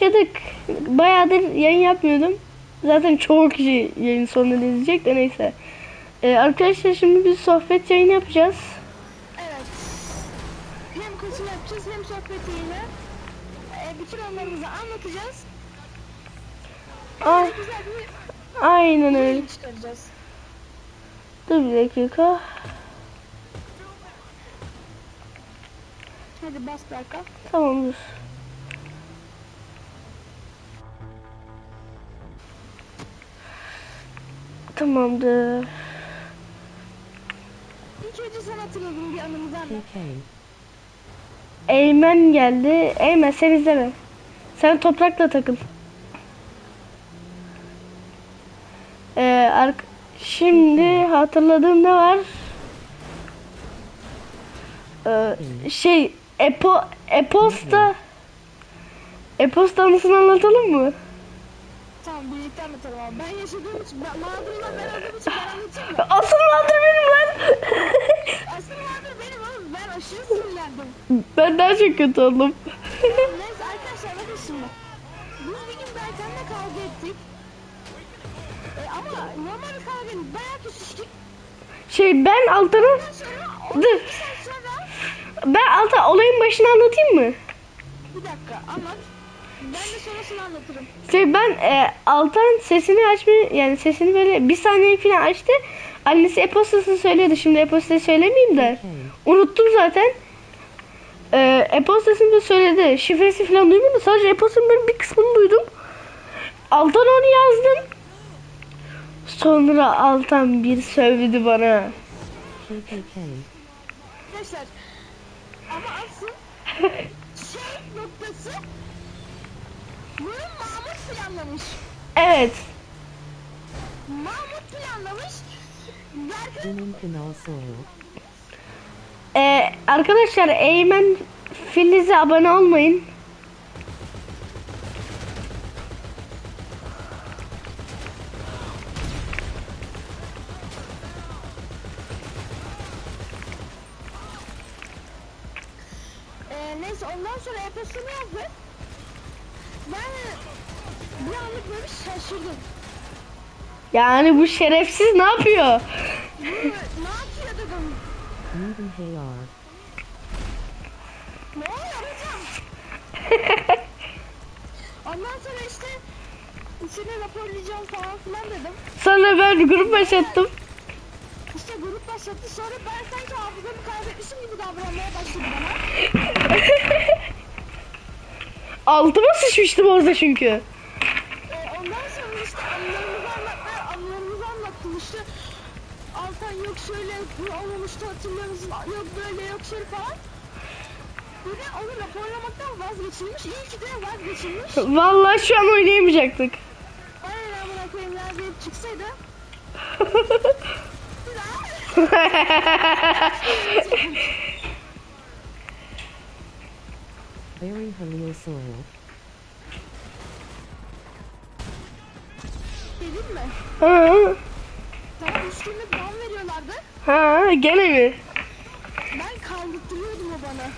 Başladık. Bayağıdır yayın yapmıyordum. Zaten çoğu kişi yayın sonunu izleyecek de neyse. Ee, arkadaşlar şimdi biz sohbet yayını yapacağız. Evet. Hem koşu yapacağız hem sohbet yayını. Ee, bütün anılarımızı anlatacağız. Ah, bir aynen öyle. Dur bir dakika. Hadi bas Berka. Tamamdır. Tamamdır. İlk önce sen hatırladığın bir anımızı anlat. Eymen geldi. Eymen sen izleme. Sen toprakla takıl. Ee, şimdi hatırladığım ne var? Ee, şey Epo Eposta Eposta anısını anlatalım mı? Tamam birlikte anlatalım abi. Ben yaşadığım için, ben mağdurla ben olduğum için ben anlatayım mı? Asıl mağdur benim lan. Aslında mağdur benim oğlum. Ben aşırı sinirlendim. ben daha çok kötü oldum. Neyse arkadaşlar bakın şimdi. Biz bir gün Berkan'la kavga ettik. Ee, ama normal bir kavga değil. Bayağı küsüştük. şey ben sonra Dur. 12 saat sonra ben Altan olayın başını anlatayım mı? bir dakika anlat. Ben de sonrasını anlatırım. Şey ben e, Altan sesini açmayı yani sesini böyle bir saniye falan açtı. Annesi e-postasını söylüyordu. Şimdi e-postayı söylemeyeyim de. Unuttum zaten. E, e-postasını da söyledi. Şifresi falan duymadım. Sadece e-postanın böyle bir kısmını duydum. Altan onu yazdım. Sonra Altan bir sövdü bana. Arkadaşlar ama asıl şey noktası bunu Mahmut planlamış. Evet. Mahmut planlamış. Berkan E, arkadaşlar Eymen Filiz'e abone olmayın. Ee, neyse ondan sonra e-postunu yazdı. Ben bir anlık böyle şaşırdım. Yani bu şerefsiz ne yapıyor? Bu ne yapıyor dedim. Ne oluyor hocam? Ondan sonra işte seni raporlayacağım falan filan dedim. Sonra ben grup başlattım. İşte grup başlattı sonra ben sanki hafızamı kaybetmişim gibi davranmaya başladı bana. Altıma sıçmıştım orada çünkü. Ee, ondan sonra işte anılarımızı anlatmaya, anılarımızı işte. Altan yok şöyle bu olmamıştı musun? Yok böyle yok şöyle falan. Bir de onu raporlamaktan vazgeçilmiş. İyi ki de vazgeçilmiş. Vallahi şu an oynayamayacaktık. Aynen amına koyayım ya deyip çıksaydı. Very Halil Soil. Dedim mi? Tamam üç günlük ban veriyorlardı. ha, gene mi? Ben kaldırtıyordum o bana.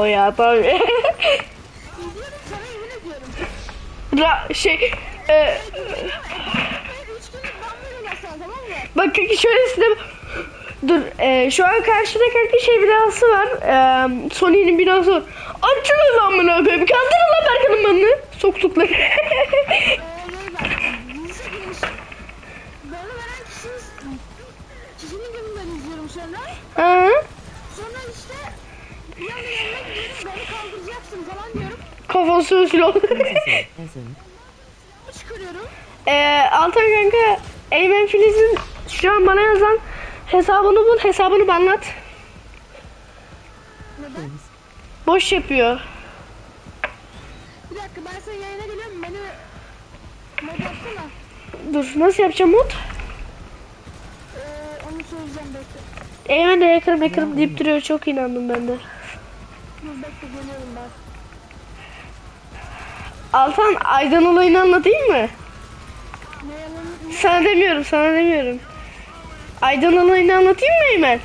O ya tabii. İzliyorum sana yemin ediyorum. Ra, şey, e, Ve üç günlük ban veriyorlar sana tamam mı? bak kanka şöyle size... Dur, e, şu an karşıda kanka şey binası var. E, Sony'nin binası var. Açılın lan bunu koyayım. Kaldırın lan Berkan'ın banını. Soktukları. Eee sonra. ha? Sonra işte bir anda yanına gidiyorum beni kaldıracaksın falan diyorum. Kafası oldu. Essen. Çıkarıyorum. Ee, Altan kanka Eymen Filiz'in şu an bana yazan hesabını bul hesabını bana anlat. Neden? Boş yapıyor. Bir dakika ben senin yayına geliyorum beni mod atsana. Dur nasıl yapacağım mod? Eee onu söyleyeceğim bekle. Eymen de hacker'ım hacker'ım deyip duruyor. Çok inandım ben de. Bekle. Altan Aydan olayını anlatayım mı? Sana demiyorum, sana demiyorum. Aydan olayını anlatayım mı Eymen?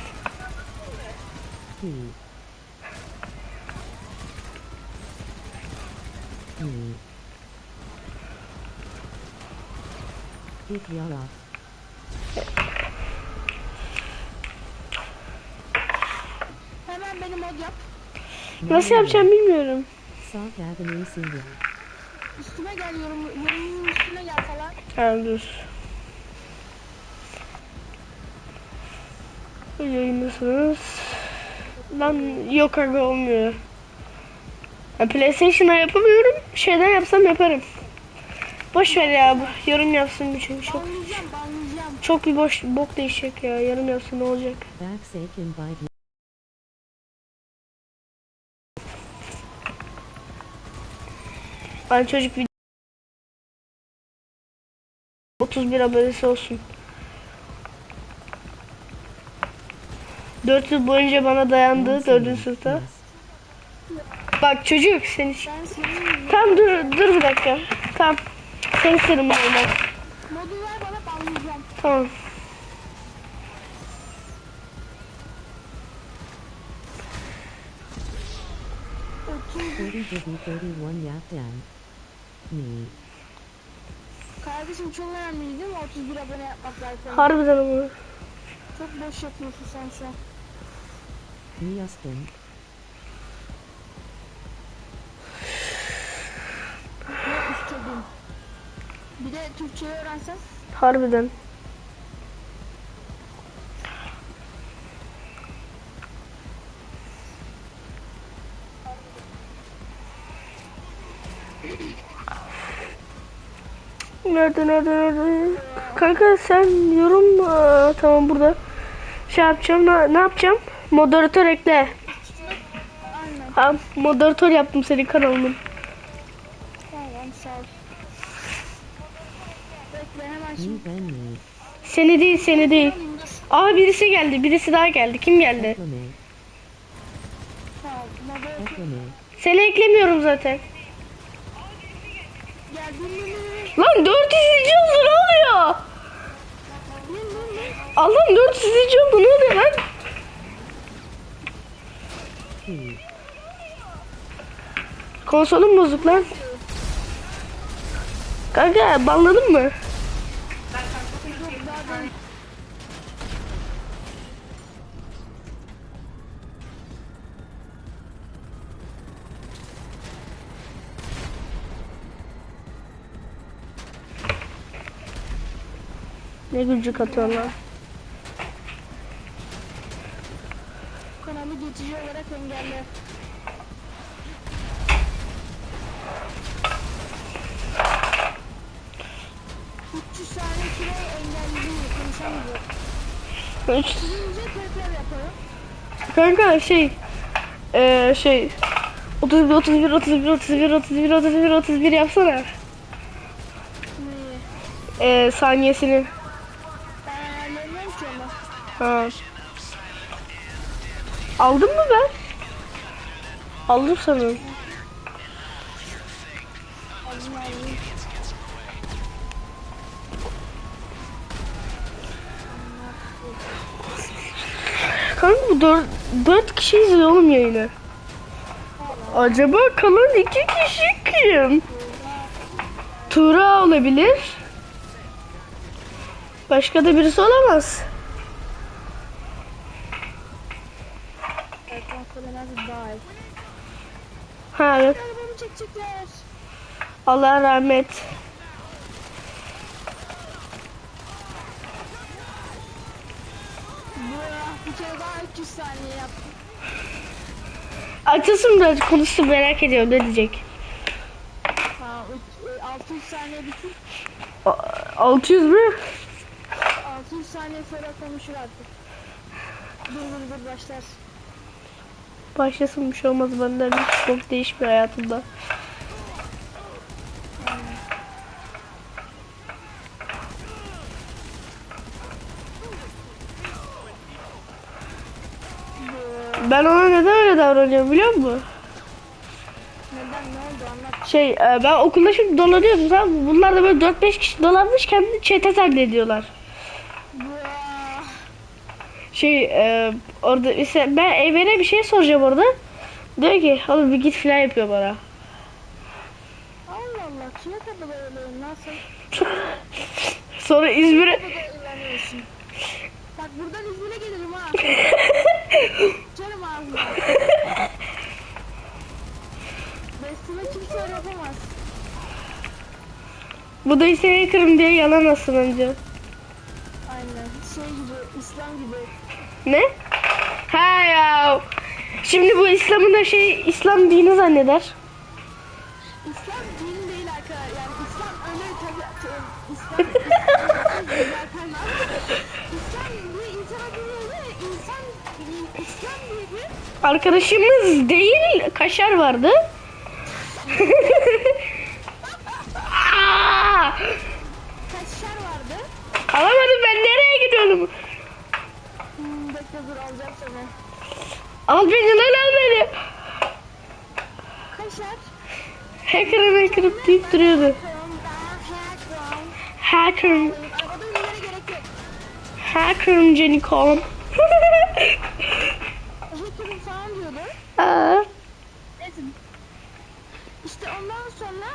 Bir yara. Hemen beni mod yap. Nasıl yapacağım bilmiyorum. South Avenue Single. Üstüme gel yorum, yorumun üstüne gel falan. Ha dur. Yayındasınız. Lan yok aga olmuyor. Ya PlayStation'a yapamıyorum. Şeyden yapsam yaparım. Boş ver ya. bu Yorum yapsın bir çünkü çok Banlayacağım banlayacağım. çok bir boş bok değişecek ya. Yorum yapsın ne olacak? Ben çocuk bir 31 abonesi olsun. 4 yıl boyunca bana dayandı 4. sınıfta. Bak çocuk seni Ben Tamam dur dur bir dakika. Tamam. Seni sırrım olmaz. modu ver bana banlayacağım. Tamam. 30 Dibby 31 Yaptan. Me. Kardeşim çok önemli değil mi 31 abone yapmak zaten. Harbiden ama. Çok boş yapıyorsun sen şu an. Me Austin. Ne istedin? Bir de Türkçeyi öğrensen. Harbiden. Nerede nerede nerede? Kanka sen yorum Aa, tamam burada. Şey yapacağım ne, ne yapacağım? Moderatör ekle. Ha, moderatör yaptım senin kanalının. Seni değil seni değil. Aa birisi geldi birisi daha geldi. Kim geldi? Seni eklemiyorum zaten. Gel Lan 400 izleyici oldu ne oluyor? Allah'ım 400 izleyici oldu ne oluyor lan? Konsolum bozuk lan. Kanka banladın mı? Ne gülcük atıyorsun lan? Kanalı geçici olarak engelle. ...300 saniye süre engelliyor, konuşamıyor. Üç-. Kanka şey eee şey 31 31 31 31 31 31 31 yapsana. Eee saniyesini. Ben ayarlayamıyorum ki onu. Ha. Aldın mı ben? Aldım sanırım. Kanka bu 4, 4 kişi izliyor oğlum yayını. Acaba kalan 2 kişi kim? Tuğra olabilir. Başka da birisi olamaz. Die. Ha evet. Arabamı çekecekler. Allah rahmet. Bir kere daha 300 saniye yaptım. Açılsın biraz konuşsun merak ediyorum ne diyecek. Ha, üç- e, 600 saniye bitir. A- 600 mü? 600 saniye sonra konuşur artık. Dur dur dur başlar. Başlasın bir şey olmaz benden hiç çok değişmiyor hayatımda. Ben ona neden öyle davranıyorum biliyor musun? Şey e, ben okulda şimdi dolanıyordum tamam mı? Bunlar da böyle 4-5 kişi dolanmış kendini çete zannediyorlar. Şey e, orada işte ben Eymen'e bir şey soracağım orada. Diyor ki oğlum bir git filan yapıyor bana. Allah Allah kime kadar öyle nasıl? Sonra İzmir'e. Bak buradan İzmir'e gelirim ha. Canım ağzına. Bestime kimse yapamaz. bu da seni kırım diye yalan önce. Aynen. Şey gibi, İslam gibi. Ne? Ha ya. Şimdi bu İslam'ın da şey İslam dini zanneder. İslam dini değil arkadaşlar. Yani İslam öyle tabi İslam bir insan diye bir Arkadaşımız değil kaşar vardı. Kaşar vardı. Alamadım ben nereye gidiyorum? Alacağım seni. Al beni lan al beni. Kaşar. Hacker'ım hacker'ım deyip duruyordu. Hacker'ım, hacker'ım Jenicom. Hacker'ım falan diyordu. Aa, Neyse. İşte ondan sonra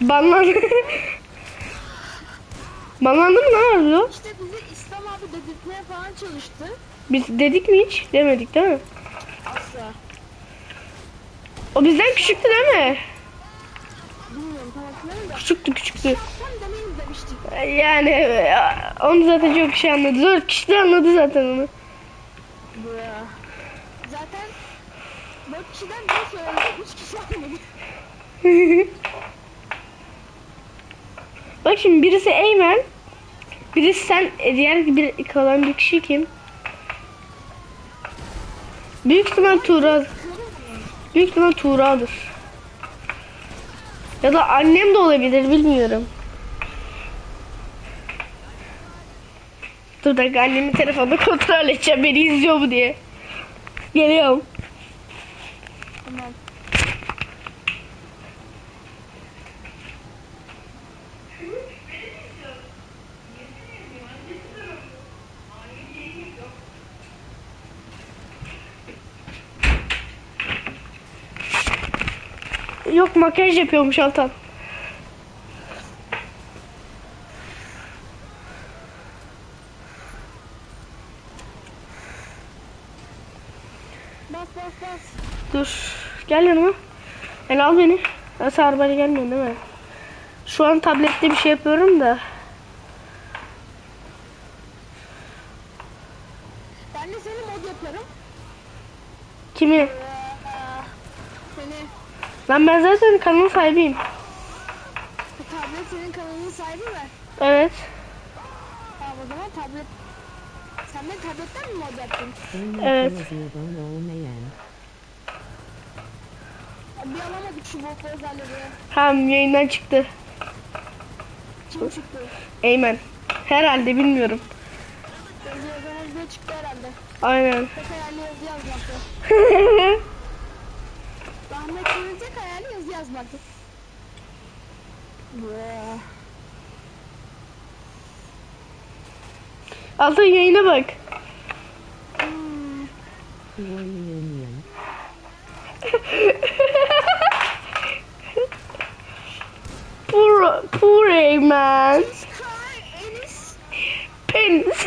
Banlandı. Banlandı mı lan Arzu? işte bizi dedirtmeye falan çalıştı. Biz dedik mi hiç? Demedik değil mi? Asla. O bizden küçüktü değil mi? Bilmiyorum tam hatırlamıyorum da. Küçüktü küçüktü. Sen demiştik. Yani onu zaten çok kişi anladı. Dört kişi de anladı zaten onu. Bra. Zaten 4 kişiden biri söyledi, 3 kişi anladı. Bak şimdi birisi Eymen. Birisi sen. e, Diğer bir kalan bir kişi kim? Büyük ihtimal Tuğra. Büyük ihtimal Tuğra'dır. Ya da annem de olabilir bilmiyorum. Dur dakika annemin telefonunu kontrol edeceğim beni izliyor mu diye. Geliyorum. Tamam. Yok makyaj yapıyormuş Altan. Bas bas bas. Dur. Gel yanıma. Gel al beni. Nasıl arabayla gelmiyorsun değil mi? Şu an tablette bir şey yapıyorum da. Ben de seni mod yaparım. Kimi? Ee, seni Lan ben zaten kanal sahibiyim. bu tablet senin kanalının sahibi mi? Evet. Tamam o zaman tablet. Sen de tabletten mi mod yaptın? Evet. Bir alamadık şu bok özelleri. Hem yayından çıktı. Kim çıktı? Eymen. Herhalde bilmiyorum. Yazı yazıya çıktı herhalde. Aynen. Tek hayali yazı yazmaktı. Kılıç tek hayali yazı yazmaktı. Altan yayına bak. Poor, poor Eymen. Cry Enis. Penis.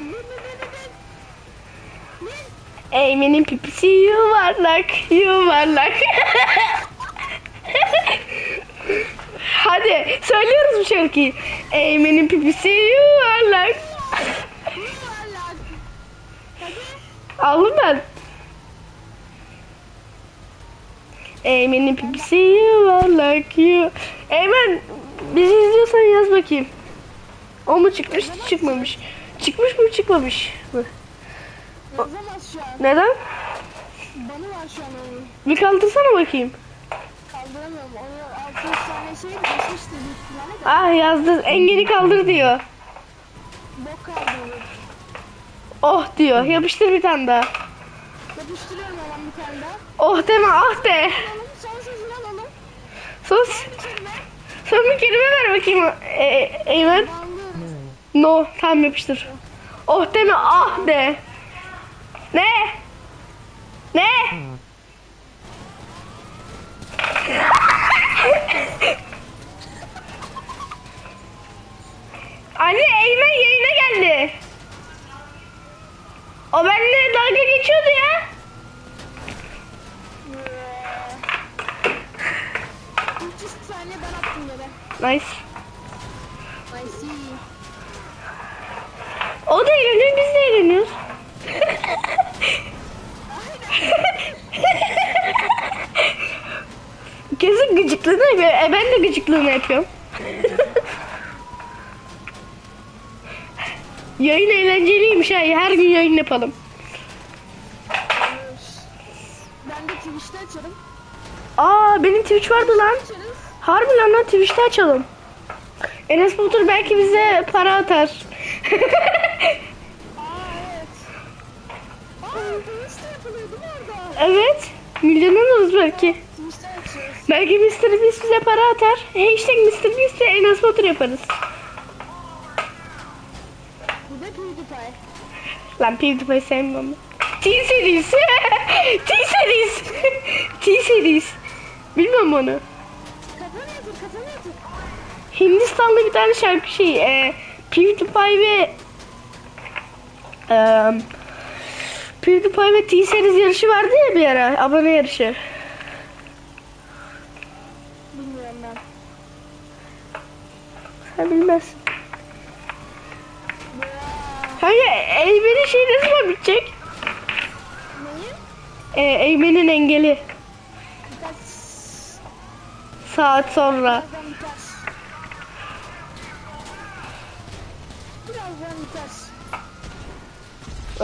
Ne ne ne ne ne? Ne? Eymen'in pipisi yuvarlak, yuvarlak. Hadi söylüyoruz bu şarkıyı. Eymen'in pipisi yuvarlak. Aldım ben. Eymen'in pipisi yuvarlak yu. Eymen bizi izliyorsan yaz bakayım. O mu çıkmış çıkmamış. Çıkmış mı çıkmamış mı? Yazamaz şu an. Neden? Banı var şu an onun. Bir kaldırsana bakayım. Kaldıramıyorum. Onu 600 tane şey geçmişti büyük ihtimalle de. Ah yazdı engeli kaldır diyor. Bok kaldı onu. Oh diyor. Yapıştır bir tane daha. Yapıştırıyorum hemen bir tane daha. Oh deme ah de. Alalım. Son sözünü alalım. Sus. Son bir kelime ver bakayım. E, Eymen. Banlıyoruz. No. Tamam yapıştır. Oh deme ah de. Ne? Ne? Anne Eymen yayına geldi. O benimle dalga geçiyordu ya. Üç saniye ben. Nice. Nice. O da eğleniyor, biz de eğleniyoruz. Kesin gıcıklığını yapıyor. E ben de gıcıklığını yapıyorum. yayın eğlenceliymiş ha. Her gün yayın yapalım. Ben de Twitch'te açarım. Aa benim Twitch vardı lan. Harbi lan lan Twitch'te açalım. Enes Batur belki bize para atar. Aa evet. Aa Twitch'te yapılıyor değil mi orada? Evet. Milyon oluruz belki. Belki Mr. Beast bize para atar. Hashtag Mr. Beast'e Enes Batur yaparız. Bu da PewDiePie. Lan PewDiePie sevmem. T-Series. T-Series. T-Series. Bilmem onu. Hindistanlı bir tane şarkı şey. E, PewDiePie ve e, PewDiePie ve T-Series yarışı vardı ya bir ara. Abone yarışı. Bilmiyorum ben. Sen bilmezsin. Kanka Eymen'in şey ne zaman bitecek? Neyi? E, Eymen'in engeli. Birkaç Saat sonra. birazdan biter. Birazdan biter.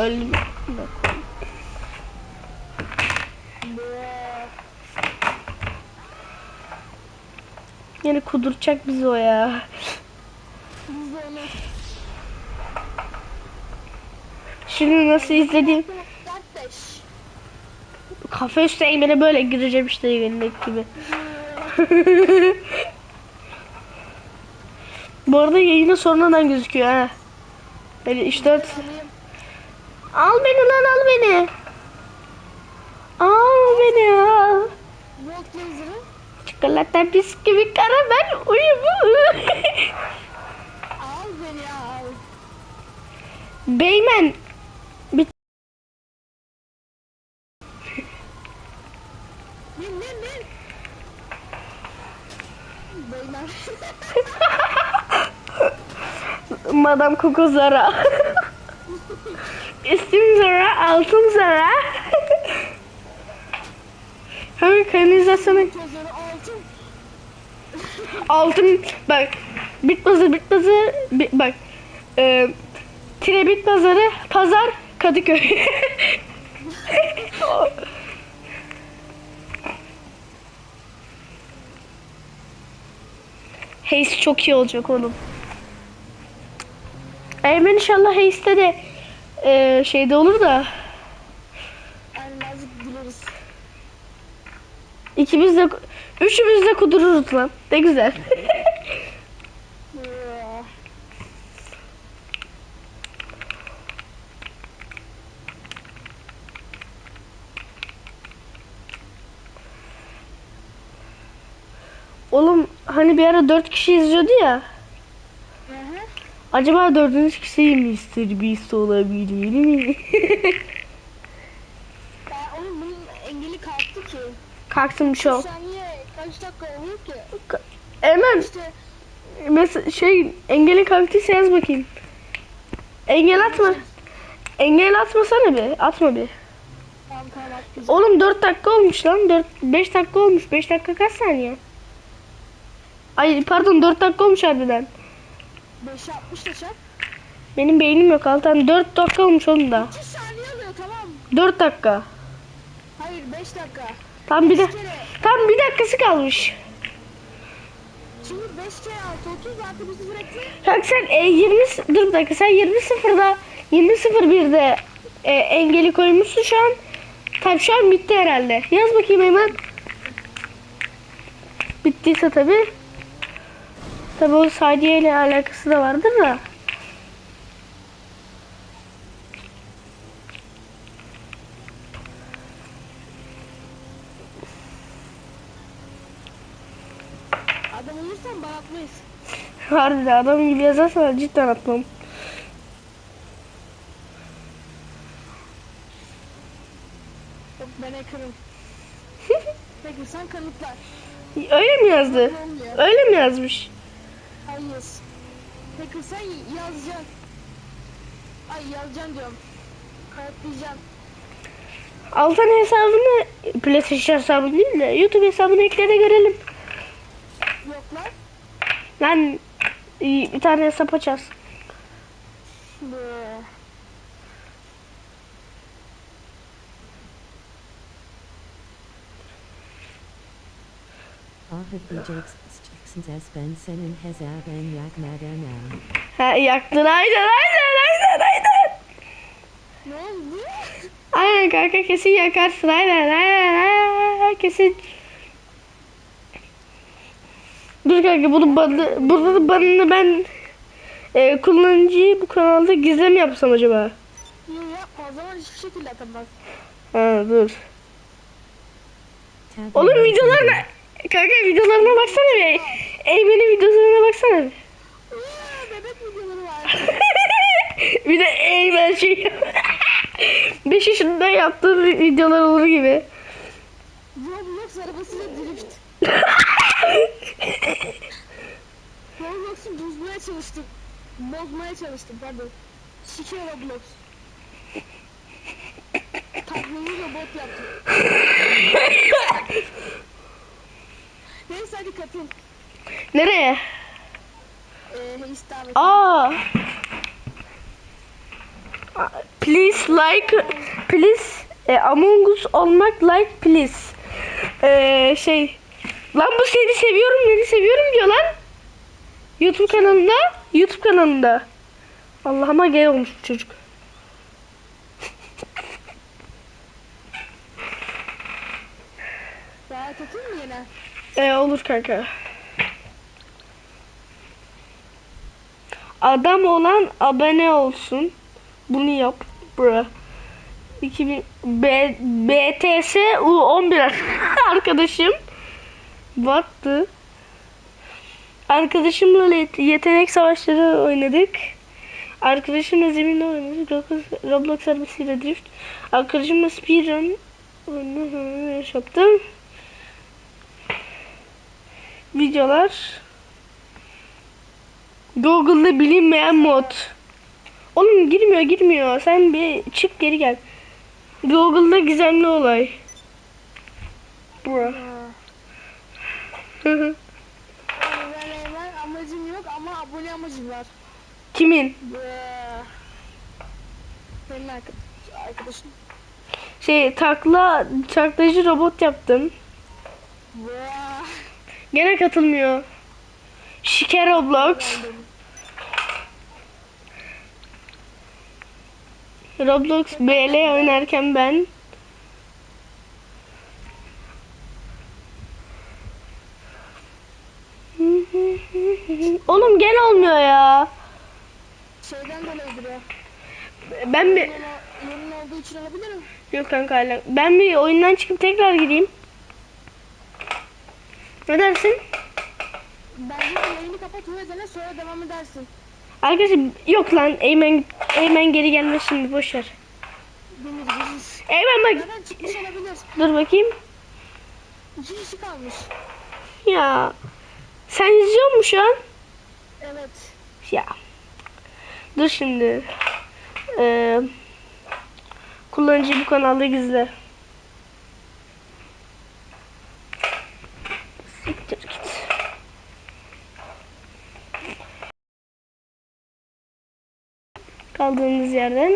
Öldüm. Yine kuduracak bizi o ya. Şimdi nasıl izlediğim kafe üstü Eymen'e böyle gireceğim işte Eymen'deki gibi. Bu arada yayına sonradan gözüküyor ha. 3 4 Al beni lan al beni. Al beni al. Çikolata bisküvi karamel uyumu. Al beni al. Beymen. Bir Bin bin bin. Beyler. Madam Coco Zara. İstim Zara, altın Zara. Hemen kanalizasyonu Gözleri altın. bak bit pazarı bit pazarı bi- bak e, tire bit pazarı pazar Kadıköy. Hayes çok iyi olacak oğlum. Eymen inşallah Hayes'te de e, şeyde olur da birazcık güleriz. ikimiz de üçümüz de kudururuz lan. Ne güzel. Oğlum hani bir ara dört kişi izliyordu ya. Acaba dördüncü kişi Mr. Beast olabilir mi? Oğlum bunun engeli kalktı ki. Kalksın bir şey ol. Saniye kaç dakika oluyor ki? Hemen İşte mesela şey engeli kalktıysa yaz bakayım. Engel atma. Engel atmasana bir. Atma bir. tam. Oğlum 4 dakika olmuş lan. 4 5 dakika olmuş. 5 dakika kaç saniye? Ay pardon 4 dakika olmuş harbiden. 5'e 60 da çarp. Benim beynim yok Altan. 4 dakika olmuş onun da. 2 saniye alıyor tamam. 4 dakika. Hayır 5 dakika. Tam bir de Beş kere. tam bir dakikası kalmış. Şimdi 5 kere artı 30 artı bizi sürekli. Kanka sen e, 20 s- dur dakika sen 20 sıfırda 20 01'de e, engeli koymuşsun şu an. Tabii şu an bitti herhalde. Yaz bakayım hemen. Bittiyse tabi. Tabi o Sadiye ile alakası da vardır da. Adam olursan bana atmayız. Harbiden adam gibi yazarsan cidden atmam. Yok ben hacker'ım. Peki sen kanıtlar. Öyle mi yazdı? Öyle mi yazmış? Peki sen yazacaksın. Ay yazacaksın diyorum. Kayıtlayacaksın. Altan hesabını PlayStation hesabını değil de YouTube hesabını ekle de görelim. Yok lan. Lan iyi, bir tane hesap açacağız. Yakmadan Ha yaktın aynen aynen aynen aynen. Ne oldu? Aynen kanka kesin yakarsın aynen aynen aynen kesin. Dur kanka bunu banı, bunun banını ben e, kullanıcıyı bu kanalda gizlem yapsam acaba? Yok yapma o zaman hiçbir şekilde atamaz. Ha dur. Oğlum videolarına kanka videolarına baksana bir. Eymen'in videolarına baksana. Iıı, bebek videoları var. bir de Eymen şey 5 yaşında yaptığı videolar olur gibi. Roblox arabasıyla drift. Roblox'u bozmaya çalıştım. Bozmaya çalıştım pardon. Şike Roblox. Tatlıyı robot yaptım. Neyse hadi katıl. Nereye? Ee. Aa. Please like please e, Among Us olmak like please. Ee, şey lan bu seni seviyorum beni seviyorum diyor lan. YouTube kanalında YouTube kanalında. Allah'ıma gay olmuş bu çocuk. Daha katıl mı yine? Ee, olur kanka. Adam olan abone olsun. Bunu yap. Bra. 2000 B, BTS U11 arkadaşım. Baktı. Arkadaşımla yet- yetenek savaşları oynadık. Arkadaşımla zeminle oynadık. Roblox, arabasıyla drift. Arkadaşımla speedrun yaptım videolar Google'da bilinmeyen mod. Oğlum girmiyor girmiyor. Sen bir çık geri gel. Google'da gizemli olay. Bro. Amacım yok ama abone amacım var. Kimin? Bıı. Senin arka- arkadaşın. Şey takla taklacı robot yaptım. Gene katılmıyor. Şike Roblox. Roblox BL oynarken ben Oğlum gene olmuyor ya. Şeyden dolayıdır. Ben bir yeni olduğu için olabilir mi? yok kanka hala. Ben bir oyundan çıkıp tekrar gireyim. Ne dersin? Bence yayını kapat yüzden sonra devam edersin. Arkadaşlar yok lan Eymen Eymen geri gelmez şimdi boş ver. Demir giriş. Eymen bak dur bakayım. İki kişi kalmış. Ya sen izliyor musun şu an? Evet. Ya. Dur şimdi. Ee, kullanıcıyı bu kanalda gizle. Siktir git. Kaldığımız yerden